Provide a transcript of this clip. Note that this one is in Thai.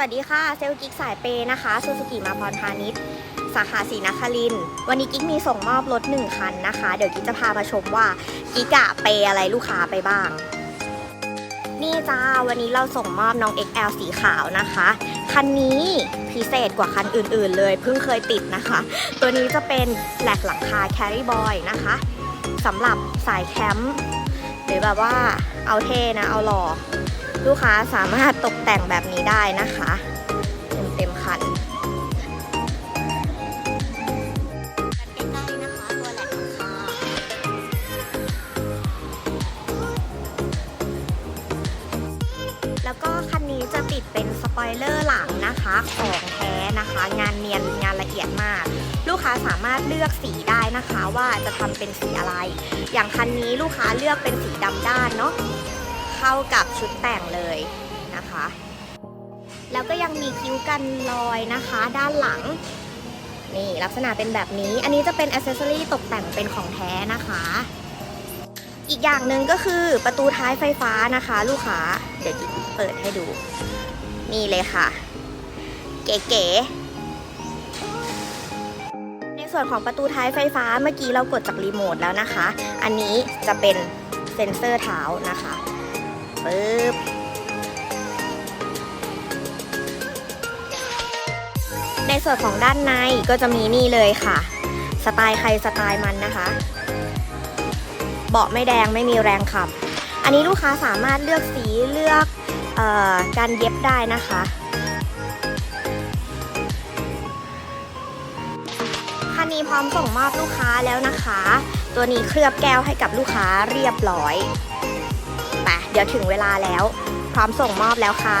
วัสดีค่ะ เซลกิ๊กสายเปย์นะคะซูซูกิมาพรพาณิชย์สาขาศรีนคริน วันนี้กิ๊กมีส่งมอบรถ 1 คันนะคะ เดี๋ยวกิ๊กจะพามาชมว่ากิ๊กอะเปย์อะไรลูกค้าไปบ้าง นี่จ้า วันนี้เราส่งมอบน้อง XL สีขาวนะคะ คันนี้พิเศษกว่าคันอื่นๆ เลย เพิ่งเคยติดนะคะ ตัวนี้จะเป็นแหลกหลังคา Carry Boy นะคะสำหรับสายแคมป์หรือแบบว่าเอาเท่นะ เอาหล่อ ลูกค้าสามารถตกแต่งแบบนี้ได้นะคะเต็มเต็มคันแหลกหลังคาแล้วก็คันนี้จะติดเป็นสปอยเลอร์หลังนะคะของแท้นะคะ งานเนียนงานละเอียดมาก ลูกค้าสามารถเลือกสีได้นะคะว่าจะทำเป็นสีอะไร อย่างคันนี้ลูกค้าเลือกเป็นสีดำด้านเนาะ เข้ากับชุดแต่งเลยนะคะ แล้วก็ยังมีคิ้วกันรอยนะคะด้านหลัง นี่ลักษณะเป็นแบบนี้ อันนี้จะเป็นอ c เซสซอรี่ตกแต่งเป็นของแท้นะคะ อีกอย่างหนึ่งก็คือประตูท้ายไฟฟ้านะคะ ลูกค้า เดี๋ยวเปิดให้ดู นี่เลยค่ะ เก๋ๆในส่วนของประตูท้ายไฟฟ้าเมื่อกี้เรากดจากรีโมทแล้วนะคะ อันนี้จะเป็นเซ็นเซอร์เท้านะคะ ปึ๊บในส่วนของด้านในก็จะมีนี่เลยค่ะ สไตล์ใครสไตล์มันนะคะ เบาะไม่แดงไม่มีแรงขับ อันนี้ลูกค้าสามารถเลือกสีเลือกออการเย็บได้นะคะคันนี้พร้อมส่งมอบลูกค้าแล้วนะคะ ตัวนี้เคลือบแก้วให้กับลูกค้าเรียบร้อย มาเดี๋ยวถึงเวลาแล้ว พร้อมส่งมอบแล้วค่ะ